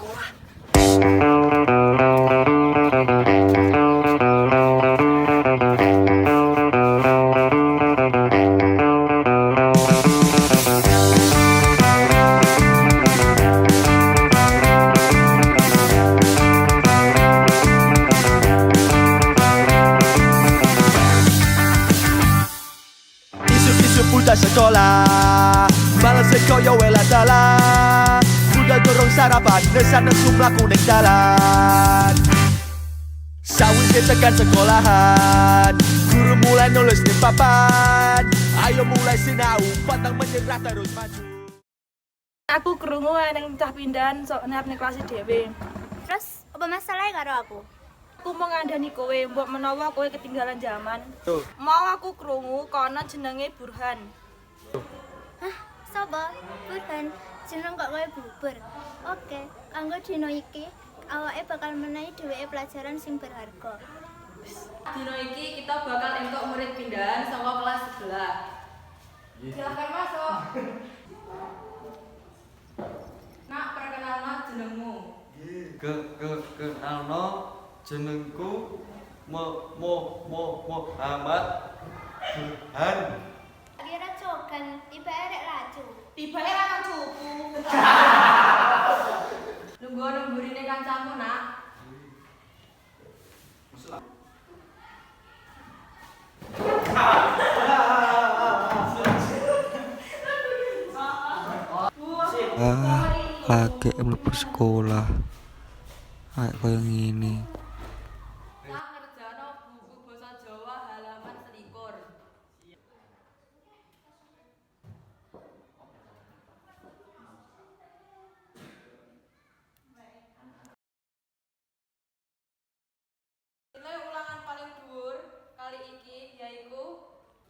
이숲이쇼핑다셀거라말라셀거여왜 나. Budal dorong sarapan. Desa nesu melaku ning dalan Sawit tekan sekolahan. Guru mulai nulis di papan. Ayo mulai sinau. Pantang menyerah terus maju. Aku krungu nang cah pindahan sok nang kelas dhewe. Terus apa masalahnya karo aku? Aku mau ngandani kowe, mbok menawa kowe ketinggalan zaman. Tuh. Mau aku krungu kono jenenge Burhan. Hah, sapa? Burhan, jeneng kok kowe bubur. Oke, kanggo dino iki awake bakal menehi dheweke pelajaran sing berharga. Dino iki kita bakal entuk murid pindahan saka kelas sebelah. Silahkan masuk. Nak perkenalno jenengmu. ke ke kenalno jenengku mo mo mo Muhammad Burhan Tibane ra cupu. Nunggu nunggu kancamu nak. Ah, lagi mlebu sekolah. Kayak koyo ngene.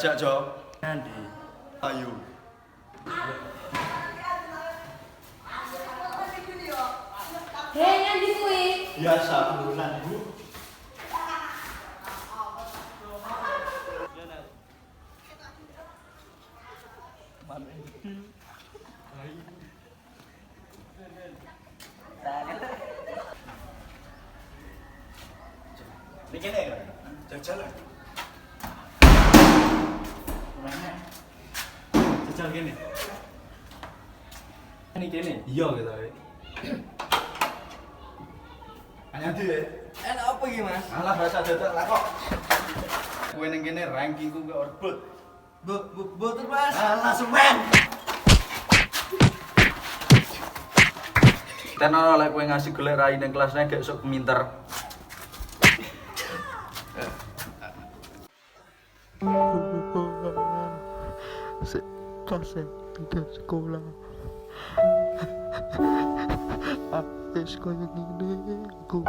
Jak Jo? Nanti Ayo Hei ngendi kuwi? Biasa bulan bu Ini kene kan? Jajal Jajal kene Ini kene? Iya gitu ya Hanya dia ya? Enak apa iki mas? Alah bahasa dadak lah kok Gue ning kene rankingku gak orbit Bu, bu, bu, mas Alah semen Ten ora lek kowe ngasih golek rai ning kelasnya gak sok minter. Kasih tiga sekolah. Habis kaya gini aku.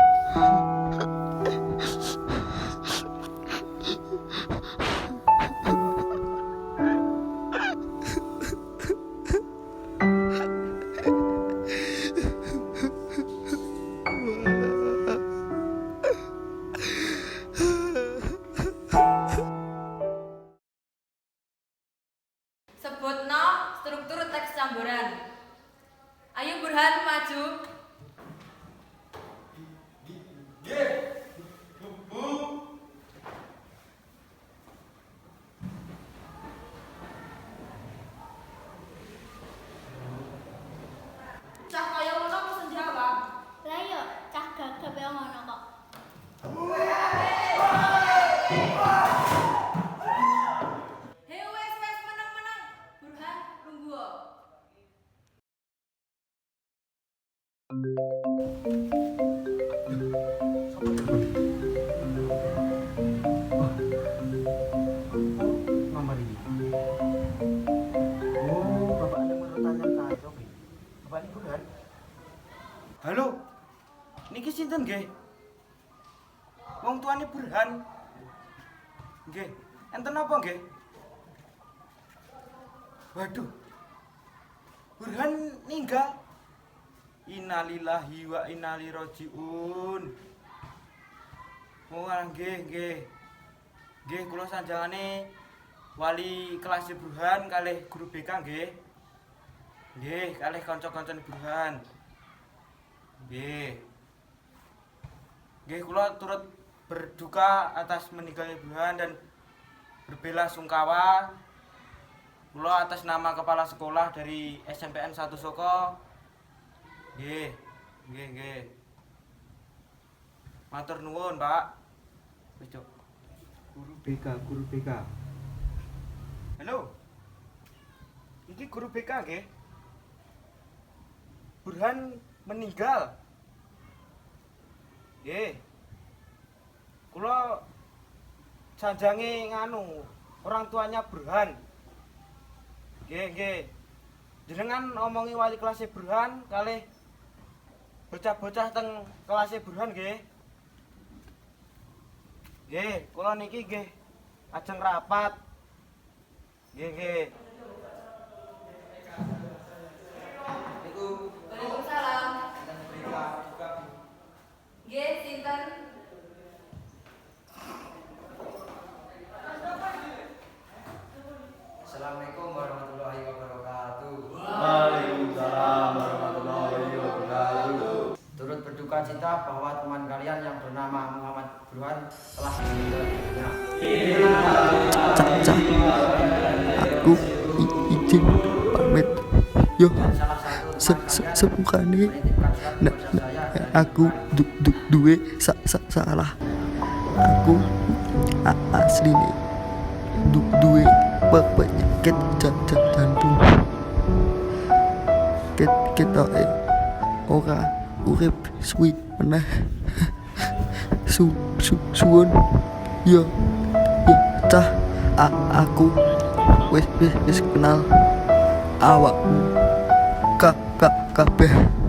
Burhan. Nggih. Enten apa nggih? Waduh. Burhan ninggal. Innalillahi wa inna ilaihi rajiun. Oh, nggih, nggih. Nggih, kula sanjangane wali kelas Burhan kalih guru BK nggih. Nggih, kalih kanca-kanca Burhan. Nggih. Nggih, kula turut berduka atas meninggalnya Burhan dan berbela sungkawa. Kula atas nama kepala sekolah dari SMPN 1 Soko. Nggih, nggih, nggih. Matur nuwun, Pak. Wis, Cuk. Guru BK, guru BK. Halo. Ini guru BK nggih. Burhan meninggal. Nggih. Kula janjange nganu, orang tuanya Burhan. Nggih, nggih. Jenengan omongi wali kelas Burhan kalih bocah-bocah teng kelas Burhan nggih. Nggih, kula niki nggih ajeng rapat. Nggih, nggih. Waalaikumsalam. Nggih, sinten? Assalamualaikum warahmatullahi wabarakatuh. Waalaikumsalam warahmatullahi wabarakatuh. Turut berduka cita bahwa teman kalian yang bernama Muhammad Burhan telah meninggal dunia. Caca aku izin pamit yo se se kalian sepukane menitipkan surat na, kepada na, saya dan aku du, du, duwe sa, sa, salah aku a, asli nih du, duwe pe, penyakit jan, jan, jantung ket kita eh ora urip suwi meneh su su suwun yo yo cah a, aku wis wis wis kenal awakmu ka ka kabeh